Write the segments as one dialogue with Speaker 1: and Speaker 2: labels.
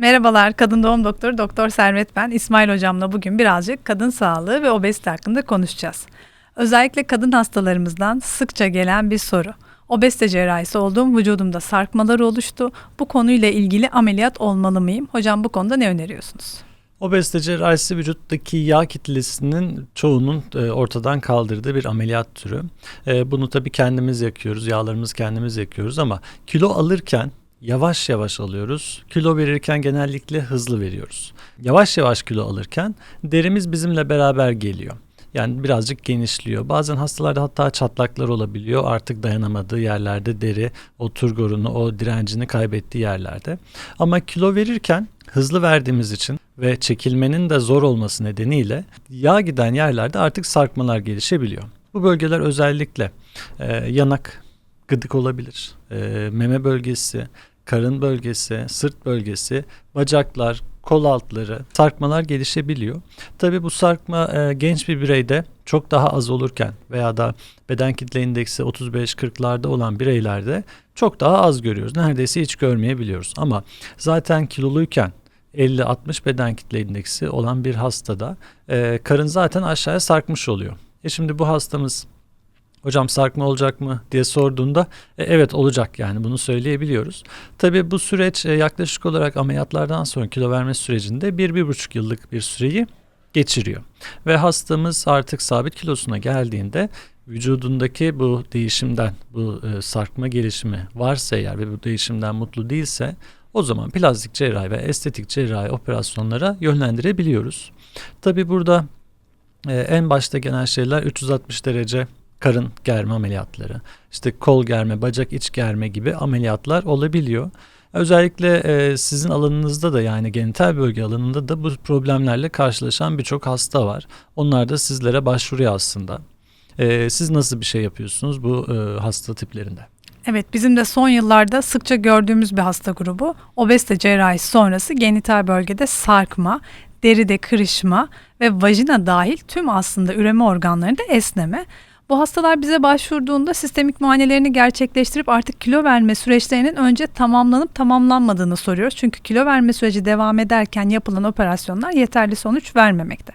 Speaker 1: Merhabalar, kadın doğum doktoru Doktor Servet ben. İsmail hocamla bugün birazcık kadın sağlığı ve obezite hakkında konuşacağız. Özellikle kadın hastalarımızdan sıkça gelen bir soru. Obezite cerrahisi olduğum vücudumda sarkmalar oluştu. Bu konuyla ilgili ameliyat olmalı mıyım? Hocam bu konuda ne öneriyorsunuz?
Speaker 2: Obezite cerrahisi vücuttaki yağ kitlesinin çoğunun e, ortadan kaldırdığı bir ameliyat türü. E, bunu tabii kendimiz yakıyoruz, yağlarımızı kendimiz yakıyoruz ama kilo alırken yavaş yavaş alıyoruz. Kilo verirken genellikle hızlı veriyoruz. Yavaş yavaş kilo alırken derimiz bizimle beraber geliyor. Yani birazcık genişliyor. Bazen hastalarda hatta çatlaklar olabiliyor. Artık dayanamadığı yerlerde deri o turgorunu, o direncini kaybettiği yerlerde. Ama kilo verirken hızlı verdiğimiz için ve çekilmenin de zor olması nedeniyle yağ giden yerlerde artık sarkmalar gelişebiliyor. Bu bölgeler özellikle e, yanak, gıdık olabilir, e, meme bölgesi, karın bölgesi, sırt bölgesi, bacaklar, kol altları sarkmalar gelişebiliyor. Tabi bu sarkma e, genç bir bireyde çok daha az olurken veya da beden kitle indeksi 35-40'larda olan bireylerde çok daha az görüyoruz. Neredeyse hiç görmeyebiliyoruz. Ama zaten kiloluyken 50-60 beden kitle indeksi olan bir hastada e, karın zaten aşağıya sarkmış oluyor. E şimdi bu hastamız hocam sarkma olacak mı diye sorduğunda e, evet olacak yani bunu söyleyebiliyoruz. Tabii bu süreç e, yaklaşık olarak ameliyatlardan sonra kilo verme sürecinde bir, bir buçuk yıllık bir süreyi geçiriyor. Ve hastamız artık sabit kilosuna geldiğinde vücudundaki bu değişimden, bu e, sarkma gelişimi varsa eğer ve bu değişimden mutlu değilse o zaman plastik cerrahi ve estetik cerrahi operasyonlara yönlendirebiliyoruz. Tabii burada e, en başta gelen şeyler 360 derece karın germe ameliyatları, işte kol germe, bacak iç germe gibi ameliyatlar olabiliyor. Özellikle e, sizin alanınızda da yani genital bölge alanında da bu problemlerle karşılaşan birçok hasta var. Onlar da sizlere başvuruyor aslında. E, siz nasıl bir şey yapıyorsunuz bu e, hasta tiplerinde?
Speaker 1: Evet bizim de son yıllarda sıkça gördüğümüz bir hasta grubu obezite cerrahisi sonrası genital bölgede sarkma, deride kırışma ve vajina dahil tüm aslında üreme organlarında esneme. Bu hastalar bize başvurduğunda sistemik muayenelerini gerçekleştirip artık kilo verme süreçlerinin önce tamamlanıp tamamlanmadığını soruyoruz. Çünkü kilo verme süreci devam ederken yapılan operasyonlar yeterli sonuç vermemekte.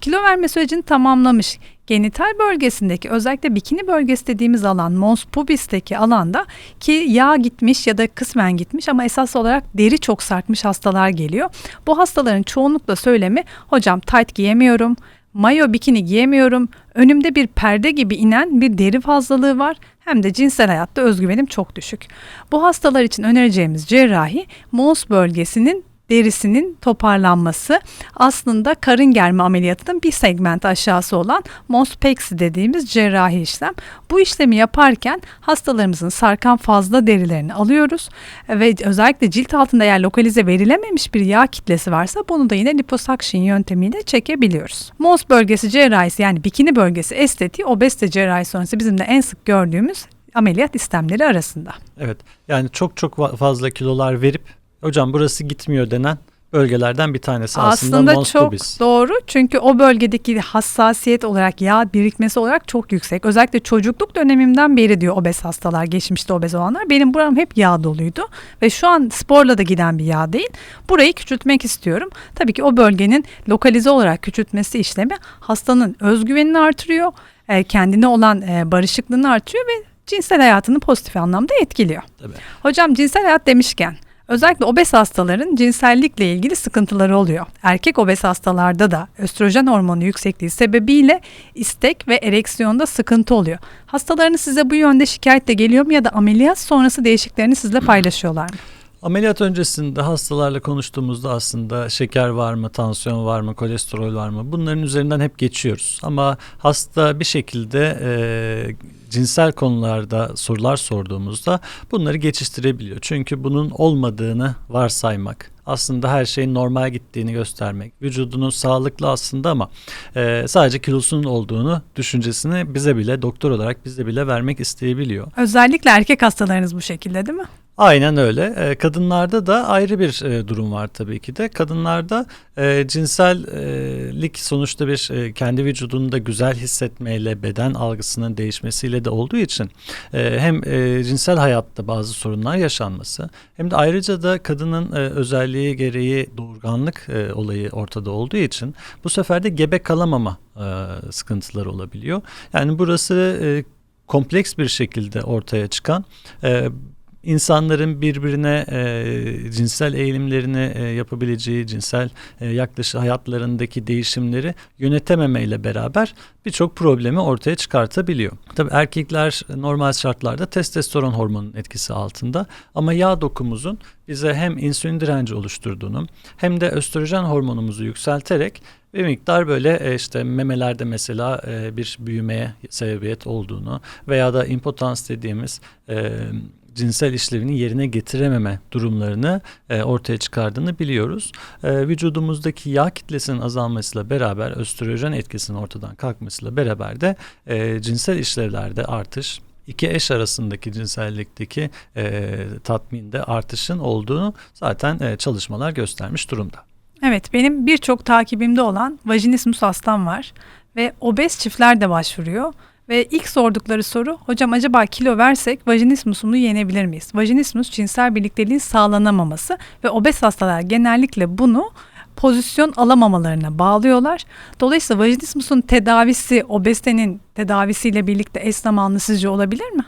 Speaker 1: Kilo verme sürecini tamamlamış genital bölgesindeki özellikle bikini bölgesi dediğimiz alan mons pubis'teki alanda ki yağ gitmiş ya da kısmen gitmiş ama esas olarak deri çok sarkmış hastalar geliyor. Bu hastaların çoğunlukla söylemi hocam tight giyemiyorum, mayo bikini giyemiyorum. Önümde bir perde gibi inen bir deri fazlalığı var. Hem de cinsel hayatta özgüvenim çok düşük. Bu hastalar için önereceğimiz cerrahi Mons bölgesinin derisinin toparlanması aslında karın germe ameliyatının bir segment aşağısı olan mospexi dediğimiz cerrahi işlem. Bu işlemi yaparken hastalarımızın sarkan fazla derilerini alıyoruz ve özellikle cilt altında eğer lokalize verilememiş bir yağ kitlesi varsa bunu da yine liposuction yöntemiyle çekebiliyoruz. Mons bölgesi cerrahisi yani bikini bölgesi estetiği obezite cerrahisi sonrası bizim de en sık gördüğümüz ameliyat istemleri arasında.
Speaker 2: Evet yani çok çok fazla kilolar verip hocam burası gitmiyor denen bölgelerden bir tanesi aslında,
Speaker 1: aslında çok
Speaker 2: pubis.
Speaker 1: doğru çünkü o bölgedeki hassasiyet olarak yağ birikmesi olarak çok yüksek. Özellikle çocukluk dönemimden beri diyor obez hastalar, geçmişte obez olanlar. Benim buram hep yağ doluydu ve şu an sporla da giden bir yağ değil. Burayı küçültmek istiyorum. Tabii ki o bölgenin lokalize olarak küçültmesi işlemi hastanın özgüvenini artırıyor, e, kendine olan e, barışıklığını artırıyor ve cinsel hayatını pozitif anlamda etkiliyor.
Speaker 2: Tabii.
Speaker 1: Hocam cinsel hayat demişken Özellikle obez hastaların cinsellikle ilgili sıkıntıları oluyor. Erkek obez hastalarda da östrojen hormonu yüksekliği sebebiyle istek ve ereksiyonda sıkıntı oluyor. Hastalarınız size bu yönde şikayetle geliyor mu ya da ameliyat sonrası değişiklerini sizle paylaşıyorlar mı?
Speaker 2: Ameliyat öncesinde hastalarla konuştuğumuzda aslında şeker var mı, tansiyon var mı, kolesterol var mı bunların üzerinden hep geçiyoruz. Ama hasta bir şekilde e, cinsel konularda sorular sorduğumuzda bunları geçiştirebiliyor. Çünkü bunun olmadığını varsaymak, aslında her şeyin normal gittiğini göstermek, vücudunun sağlıklı aslında ama e, sadece kilosunun olduğunu düşüncesini bize bile doktor olarak bize bile vermek isteyebiliyor.
Speaker 1: Özellikle erkek hastalarınız bu şekilde değil mi?
Speaker 2: Aynen öyle. E, kadınlarda da ayrı bir e, durum var tabii ki de. Kadınlarda e, cinsellik sonuçta bir kendi vücudunda güzel hissetmeyle, beden algısının değişmesiyle de olduğu için hem cinsel hayatta bazı sorunlar yaşanması hem de ayrıca da kadının özelliği gereği doğurganlık olayı ortada olduğu için bu sefer de gebe kalamama e, sıkıntıları olabiliyor. Yani burası kompleks bir şekilde ortaya çıkan e, insanların birbirine e, cinsel eğilimlerini e, yapabileceği, cinsel e, yaklaşım hayatlarındaki değişimleri yönetememeyle beraber birçok problemi ortaya çıkartabiliyor. Tabii erkekler normal şartlarda testosteron hormonunun etkisi altında ama yağ dokumuzun bize hem insülin direnci oluşturduğunu hem de östrojen hormonumuzu yükselterek bir miktar böyle e, işte memelerde mesela e, bir büyümeye sebebiyet olduğunu veya da impotans dediğimiz e, cinsel işlevini yerine getirememe durumlarını e, ortaya çıkardığını biliyoruz. E, vücudumuzdaki yağ kitlesinin azalmasıyla beraber östrojen etkisinin ortadan kalkmasıyla beraber de e, cinsel işlevlerde artış, iki eş arasındaki cinsellikteki e, tatminde artışın olduğunu zaten e, çalışmalar göstermiş durumda.
Speaker 1: Evet benim birçok takibimde olan vajinismus hastam var ve obez çiftler de başvuruyor. Ve ilk sordukları soru hocam acaba kilo versek vajinismusunu yenebilir miyiz? Vajinismus cinsel birlikteliğin sağlanamaması ve obez hastalar genellikle bunu pozisyon alamamalarına bağlıyorlar. Dolayısıyla vajinismusun tedavisi obezitenin tedavisiyle birlikte eş zamanlı sizce olabilir mi?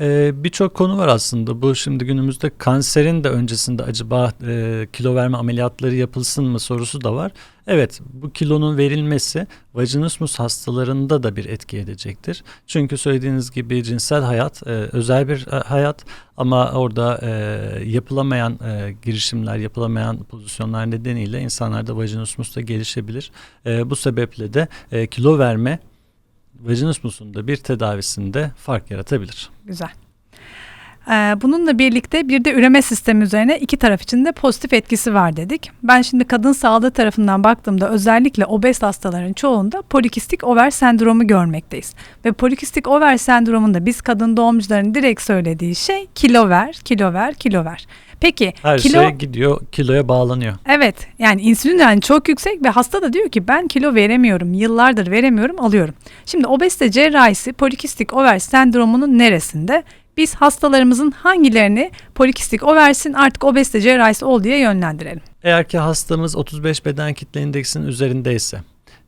Speaker 2: Ee, Birçok konu var aslında. Bu şimdi günümüzde kanserin de öncesinde acaba e, kilo verme ameliyatları yapılsın mı sorusu da var. Evet bu kilonun verilmesi vajinismus hastalarında da bir etki edecektir. Çünkü söylediğiniz gibi cinsel hayat e, özel bir e, hayat ama orada e, yapılamayan e, girişimler, yapılamayan pozisyonlar nedeniyle insanlarda vajinismus da gelişebilir. E, bu sebeple de e, kilo verme vajinismusun da bir tedavisinde fark yaratabilir.
Speaker 1: Güzel. Ee, bununla birlikte bir de üreme sistemi üzerine iki taraf için de pozitif etkisi var dedik. Ben şimdi kadın sağlığı tarafından baktığımda özellikle obez hastaların çoğunda polikistik over sendromu görmekteyiz. Ve polikistik over sendromunda biz kadın doğumcuların direkt söylediği şey kilo ver, kilo ver, kilo ver. Peki
Speaker 2: Her
Speaker 1: kilo
Speaker 2: şey gidiyor kiloya bağlanıyor.
Speaker 1: Evet yani insülin direnci çok yüksek ve hasta da diyor ki ben kilo veremiyorum yıllardır veremiyorum alıyorum. Şimdi obezite cerrahisi polikistik over sendromunun neresinde? Biz hastalarımızın hangilerini polikistik oversin artık obezite cerrahisi ol diye yönlendirelim.
Speaker 2: Eğer ki hastamız 35 beden kitle indeksinin üzerindeyse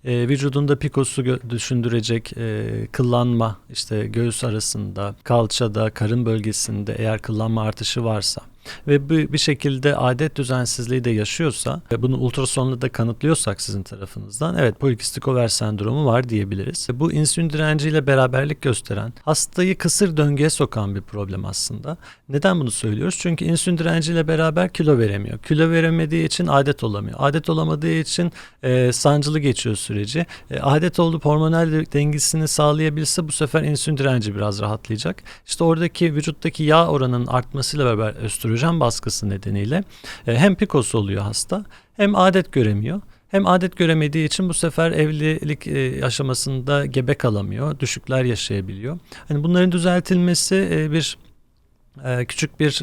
Speaker 2: e, vücudunda pikosu düşündürecek e, kıllanma işte göğüs arasında, kalçada, karın bölgesinde eğer kıllanma artışı varsa ve bu bir şekilde adet düzensizliği de yaşıyorsa ve bunu ultrasonla da kanıtlıyorsak sizin tarafınızdan evet polikistik over sendromu var diyebiliriz. Bu insülin direnciyle beraberlik gösteren hastayı kısır döngüye sokan bir problem aslında. Neden bunu söylüyoruz? Çünkü insülin direnciyle beraber kilo veremiyor. Kilo veremediği için adet olamıyor. Adet olamadığı için e, sancılı geçiyor süreci. E, adet olup hormonal dengesini sağlayabilse bu sefer insülin direnci biraz rahatlayacak. İşte oradaki vücuttaki yağ oranının artmasıyla beraber östrojen baskısı nedeniyle e, hem PCOS oluyor hasta hem adet göremiyor. Hem adet göremediği için bu sefer evlilik e, aşamasında gebe kalamıyor, düşükler yaşayabiliyor. Hani bunların düzeltilmesi e, bir e, küçük bir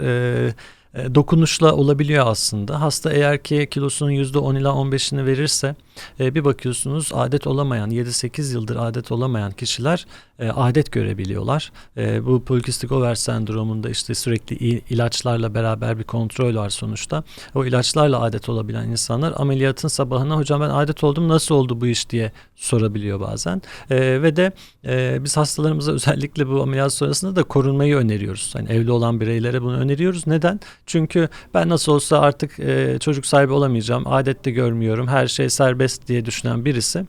Speaker 2: dokunuşla olabiliyor aslında. Hasta eğer ki kilosunun %10 ila 15'ini verirse e, bir bakıyorsunuz adet olamayan 7-8 yıldır adet olamayan kişiler e, adet görebiliyorlar. E, bu polikistik over sendromunda işte sürekli il- ilaçlarla beraber bir kontrol var sonuçta. O ilaçlarla adet olabilen insanlar ameliyatın sabahına hocam ben adet oldum nasıl oldu bu iş diye sorabiliyor bazen. E, ve de e, biz hastalarımıza özellikle bu ameliyat sonrasında da korunmayı öneriyoruz. Hani evli olan bireylere bunu öneriyoruz. Neden? Çünkü ben nasıl olsa artık e, çocuk sahibi olamayacağım, adet de görmüyorum, her şey serbest diye düşünen birisi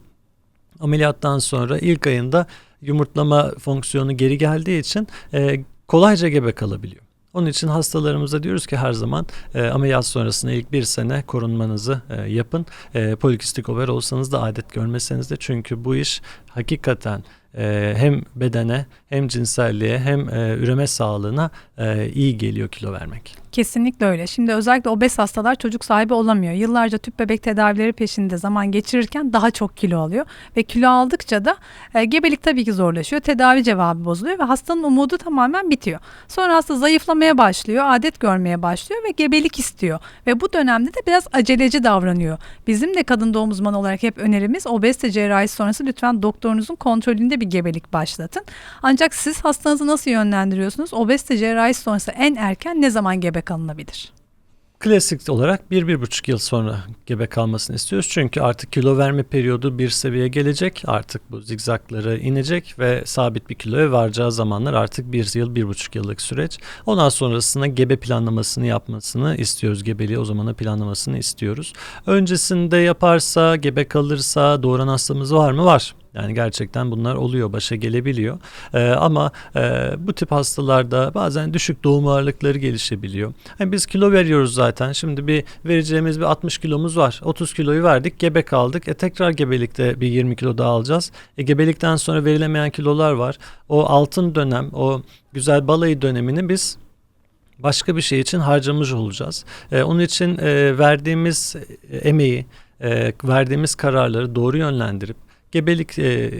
Speaker 2: ameliyattan sonra ilk ayında yumurtlama fonksiyonu geri geldiği için e, kolayca gebe kalabiliyor. Onun için hastalarımıza diyoruz ki her zaman e, ameliyat sonrasında ilk bir sene korunmanızı e, yapın. E, polikistik over olsanız da adet görmeseniz de çünkü bu iş hakikaten e, hem bedene hem cinselliğe hem e, üreme sağlığına e, iyi geliyor kilo vermek.
Speaker 1: Kesinlikle öyle. Şimdi özellikle obez hastalar çocuk sahibi olamıyor. Yıllarca tüp bebek tedavileri peşinde zaman geçirirken daha çok kilo alıyor. Ve kilo aldıkça da e, gebelik tabii ki zorlaşıyor. Tedavi cevabı bozuluyor ve hastanın umudu tamamen bitiyor. Sonra hasta zayıflamaya başlıyor, adet görmeye başlıyor ve gebelik istiyor. Ve bu dönemde de biraz aceleci davranıyor. Bizim de kadın doğum uzmanı olarak hep önerimiz obezite cerrahisi sonrası lütfen doktorunuzun kontrolünde bir gebelik başlatın. Ancak siz hastanızı nasıl yönlendiriyorsunuz? Obezite cerrahisi sonrası en erken ne zaman gebe kalınabilir?
Speaker 2: Klasik olarak 1-1,5 yıl sonra gebe kalmasını istiyoruz. Çünkü artık kilo verme periyodu bir seviyeye gelecek. Artık bu zigzakları inecek ve sabit bir kiloya varacağı zamanlar artık 1 yıl, 1,5 yıllık süreç. Ondan sonrasında gebe planlamasını yapmasını istiyoruz. Gebeliği o zamana planlamasını istiyoruz. Öncesinde yaparsa, gebe kalırsa doğuran hastamız var mı? Var. Yani gerçekten bunlar oluyor, başa gelebiliyor. Ee, ama e, bu tip hastalarda bazen düşük doğum ağırlıkları gelişebiliyor. Yani biz kilo veriyoruz zaten. Şimdi bir vereceğimiz bir 60 kilomuz var. 30 kiloyu verdik, gebe kaldık. E tekrar gebelikte bir 20 kilo daha alacağız. E gebelikten sonra verilemeyen kilolar var. O altın dönem, o güzel balayı dönemini biz başka bir şey için harcamış olacağız. E, onun için e, verdiğimiz emeği, e, verdiğimiz kararları doğru yönlendirip gebelik e,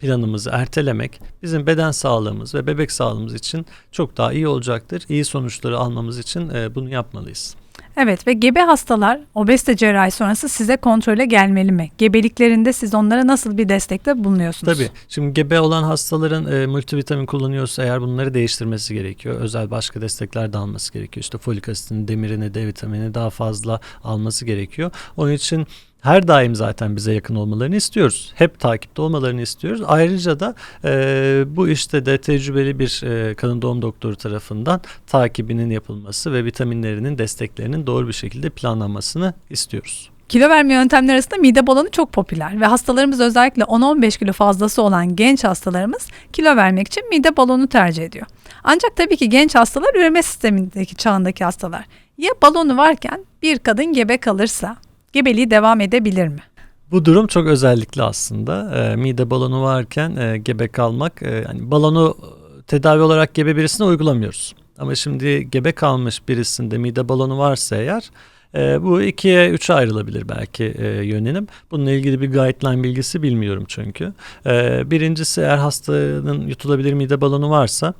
Speaker 2: planımızı ertelemek bizim beden sağlığımız ve bebek sağlığımız için çok daha iyi olacaktır. İyi sonuçları almamız için e, bunu yapmalıyız.
Speaker 1: Evet ve gebe hastalar obezite cerrahi sonrası size kontrole gelmeli mi? Gebeliklerinde siz onlara nasıl bir destekte bulunuyorsunuz?
Speaker 2: Tabii. Şimdi gebe olan hastaların e, multivitamin kullanıyorsa eğer bunları değiştirmesi gerekiyor. Özel başka destekler de alması gerekiyor. İşte folik asitini, demirini, D vitamini daha fazla alması gerekiyor. Onun için her daim zaten bize yakın olmalarını istiyoruz. Hep takipte olmalarını istiyoruz. Ayrıca da e, bu işte de tecrübeli bir e, kadın doğum doktoru tarafından takibinin yapılması ve vitaminlerinin desteklerinin doğru bir şekilde planlanmasını istiyoruz.
Speaker 1: Kilo verme yöntemleri arasında mide balonu çok popüler ve hastalarımız özellikle 10-15 kilo fazlası olan genç hastalarımız kilo vermek için mide balonu tercih ediyor. Ancak tabii ki genç hastalar üreme sistemindeki çağındaki hastalar. Ya balonu varken bir kadın gebe kalırsa gebeliği devam edebilir mi?
Speaker 2: Bu durum çok özellikli aslında. E, mide balonu varken e, gebe kalmak, e, yani balonu tedavi olarak gebe birisine uygulamıyoruz. Ama şimdi gebe kalmış birisinde mide balonu varsa eğer e, bu ikiye üçe ayrılabilir belki e, yönelim. Bununla ilgili bir guideline bilgisi bilmiyorum çünkü. E, birincisi eğer hastanın yutulabilir mide balonu varsa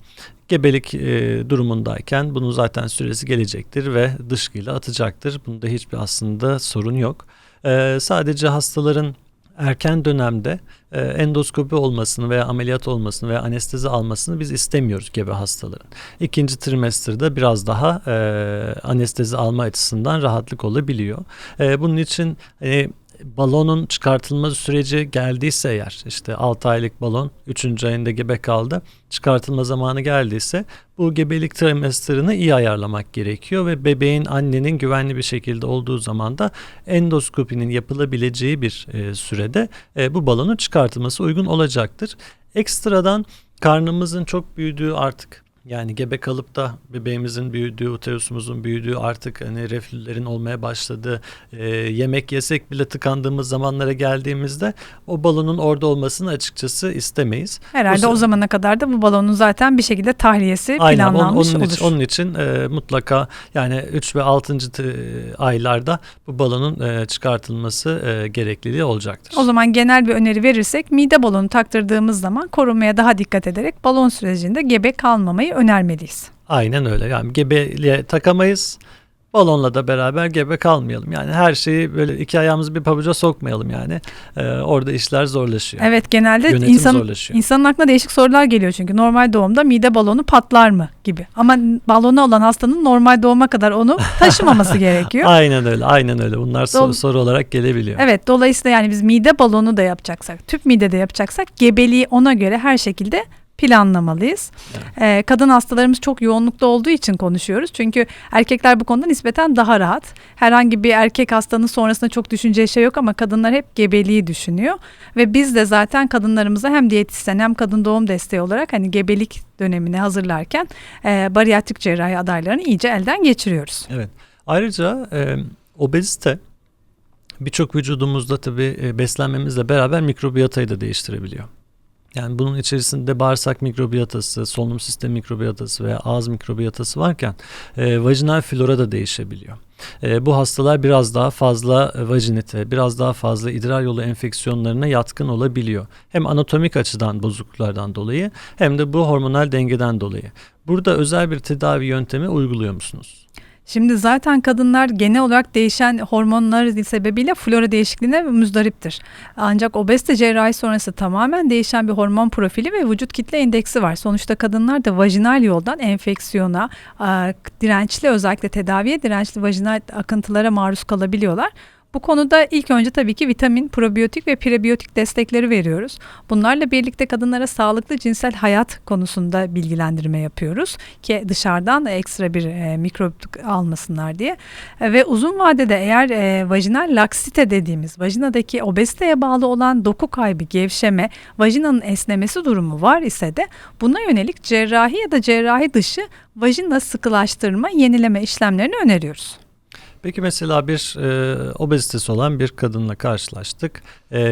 Speaker 2: gebelik e, durumundayken bunun zaten süresi gelecektir ve dışkıyla atacaktır. Bunda hiçbir aslında sorun yok. E, sadece hastaların erken dönemde e, endoskopi olmasını veya ameliyat olmasını veya anestezi almasını biz istemiyoruz gebe hastaların. İkinci trimesterde biraz daha e, anestezi alma açısından rahatlık olabiliyor. E, bunun için e, balonun çıkartılma süreci geldiyse eğer işte 6 aylık balon 3. ayında gebe kaldı çıkartılma zamanı geldiyse bu gebelik trimesterini iyi ayarlamak gerekiyor ve bebeğin annenin güvenli bir şekilde olduğu zaman da endoskopinin yapılabileceği bir e, sürede e, bu balonun çıkartılması uygun olacaktır. Ekstradan karnımızın çok büyüdüğü artık yani gebe kalıp da bebeğimizin büyüdüğü, uterusumuzun büyüdüğü artık hani reflülerin olmaya başladığı, e, yemek yesek bile tıkandığımız zamanlara geldiğimizde o balonun orada olmasını açıkçası istemeyiz.
Speaker 1: Herhalde
Speaker 2: Bu-
Speaker 1: o zamana kadar da bu balonun zaten bir şekilde tahliyesi
Speaker 2: Aynen on-
Speaker 1: planlanmış
Speaker 2: onun,
Speaker 1: olur.
Speaker 2: için, onun için e, mutlaka yani 3 ve 6. t- aylarda bu balonun e, çıkartılması e, gerekliliği olacaktır.
Speaker 1: O zaman genel bir öneri verirsek mide balonu taktırdığımız zaman korunmaya daha dikkat ederek balon sürecinde gebe kalmamayı önermeliyiz.
Speaker 2: Aynen öyle. Yani gebeliğe takamayız. Balonla da beraber gebe kalmayalım. Yani her şeyi böyle iki ayağımızı bir pabuca sokmayalım yani. Ee, orada işler zorlaşıyor.
Speaker 1: Evet genelde
Speaker 2: Yönetim
Speaker 1: insan,
Speaker 2: zorlaşıyor.
Speaker 1: insanın aklına değişik sorular geliyor çünkü normal doğumda mide balonu patlar mı gibi. Ama balonu olan hastanın normal doğuma kadar onu taşımaması gerekiyor.
Speaker 2: Aynen öyle. Aynen öyle. Bunlar soru,
Speaker 1: Dol-
Speaker 2: soru olarak gelebiliyor.
Speaker 1: Evet dolayısıyla yani biz mide balonu da yapacaksak, tüp mide de yapacaksak gebeliği ona göre her şekilde planlamalıyız. Ee, kadın hastalarımız çok yoğunlukta olduğu için konuşuyoruz. Çünkü erkekler bu konuda nispeten daha rahat. Herhangi bir erkek hastanın sonrasında çok düşüneceği şey yok ama kadınlar hep gebeliği düşünüyor. Ve biz de zaten kadınlarımıza hem diyetisyen hem kadın doğum desteği olarak hani gebelik dönemini hazırlarken e, bariyatrik cerrahi adaylarını iyice elden geçiriyoruz.
Speaker 2: Evet. Ayrıca e, obezite birçok vücudumuzda tabii e, beslenmemizle beraber mikrobiyatayı da değiştirebiliyor. Yani bunun içerisinde bağırsak mikrobiyatası, solunum sistemi mikrobiyatası veya ağız mikrobiyatası varken e, vajinal flora da değişebiliyor. E, bu hastalar biraz daha fazla vajinite, biraz daha fazla idrar yolu enfeksiyonlarına yatkın olabiliyor. Hem anatomik açıdan bozukluklardan dolayı hem de bu hormonal dengeden dolayı. Burada özel bir tedavi yöntemi uyguluyor musunuz?
Speaker 1: Şimdi zaten kadınlar genel olarak değişen hormonlar sebebiyle flora değişikliğine müzdariptir. Ancak obezite cerrahi sonrası tamamen değişen bir hormon profili ve vücut kitle indeksi var. Sonuçta kadınlar da vajinal yoldan enfeksiyona, dirençli özellikle tedaviye dirençli vajinal akıntılara maruz kalabiliyorlar. Bu konuda ilk önce tabii ki vitamin, probiyotik ve prebiyotik destekleri veriyoruz. Bunlarla birlikte kadınlara sağlıklı cinsel hayat konusunda bilgilendirme yapıyoruz ki dışarıdan ekstra bir e, mikrop almasınlar diye. E, ve uzun vadede eğer e, vajinal laksite dediğimiz vajinadaki obeziteye bağlı olan doku kaybı, gevşeme, vajinanın esnemesi durumu var ise de buna yönelik cerrahi ya da cerrahi dışı vajina sıkılaştırma, yenileme işlemlerini öneriyoruz.
Speaker 2: Peki mesela bir e, obezitesi olan bir kadınla karşılaştık e,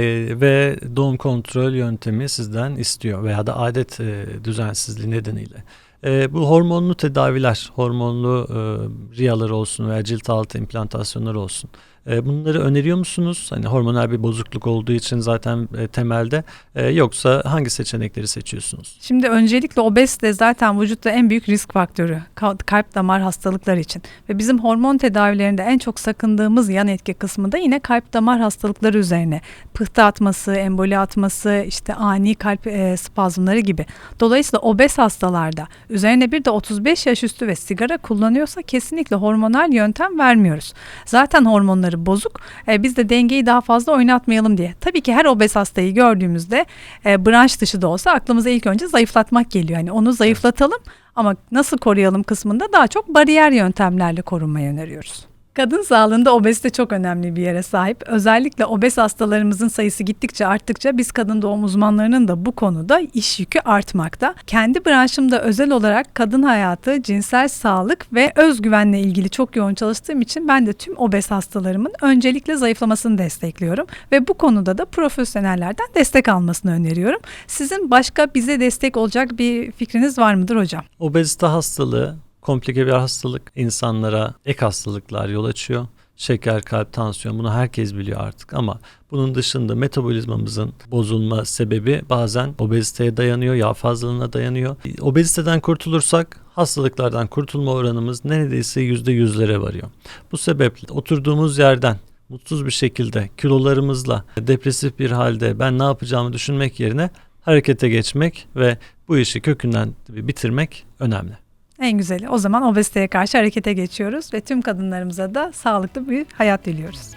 Speaker 2: ve doğum kontrol yöntemi sizden istiyor veya da adet e, düzensizliği nedeniyle. E, bu hormonlu tedaviler, hormonlu e, riyalar olsun veya cilt altı implantasyonları olsun. E, bunları öneriyor musunuz? Hani hormonal bir bozukluk olduğu için zaten e, temelde e, yoksa hangi seçenekleri seçiyorsunuz?
Speaker 1: Şimdi öncelikle obezite zaten vücutta en büyük risk faktörü ka- kalp damar hastalıkları için ve bizim hormon tedavilerinde en çok sakındığımız yan etki kısmı da yine kalp damar hastalıkları üzerine pıhtı atması, emboli atması, işte ani kalp spazmları gibi. Dolayısıyla obez hastalarda üzerine bir de 35 yaş üstü ve sigara kullanıyorsa kesinlikle hormonal yöntem vermiyoruz. Zaten hormonları bozuk. E, biz de dengeyi daha fazla oynatmayalım diye. Tabii ki her obez hastayı gördüğümüzde e, branş dışı da olsa aklımıza ilk önce zayıflatmak geliyor. Hani onu zayıflatalım ama nasıl koruyalım kısmında daha çok bariyer yöntemlerle korunmayı öneriyoruz. Kadın sağlığında obezite çok önemli bir yere sahip. Özellikle obez hastalarımızın sayısı gittikçe arttıkça biz kadın doğum uzmanlarının da bu konuda iş yükü artmakta. Kendi branşımda özel olarak kadın hayatı, cinsel sağlık ve özgüvenle ilgili çok yoğun çalıştığım için ben de tüm obez hastalarımın öncelikle zayıflamasını destekliyorum ve bu konuda da profesyonellerden destek almasını öneriyorum. Sizin başka bize destek olacak bir fikriniz var mıdır hocam?
Speaker 2: Obezite hastalığı komplike bir hastalık. insanlara ek hastalıklar yol açıyor. Şeker, kalp, tansiyon bunu herkes biliyor artık ama bunun dışında metabolizmamızın bozulma sebebi bazen obeziteye dayanıyor, yağ fazlalığına dayanıyor. Obeziteden kurtulursak hastalıklardan kurtulma oranımız neredeyse yüzde yüzlere varıyor. Bu sebeple oturduğumuz yerden mutsuz bir şekilde kilolarımızla depresif bir halde ben ne yapacağımı düşünmek yerine harekete geçmek ve bu işi kökünden bitirmek önemli.
Speaker 1: En güzeli. O zaman obeziteye karşı harekete geçiyoruz ve tüm kadınlarımıza da sağlıklı bir hayat diliyoruz.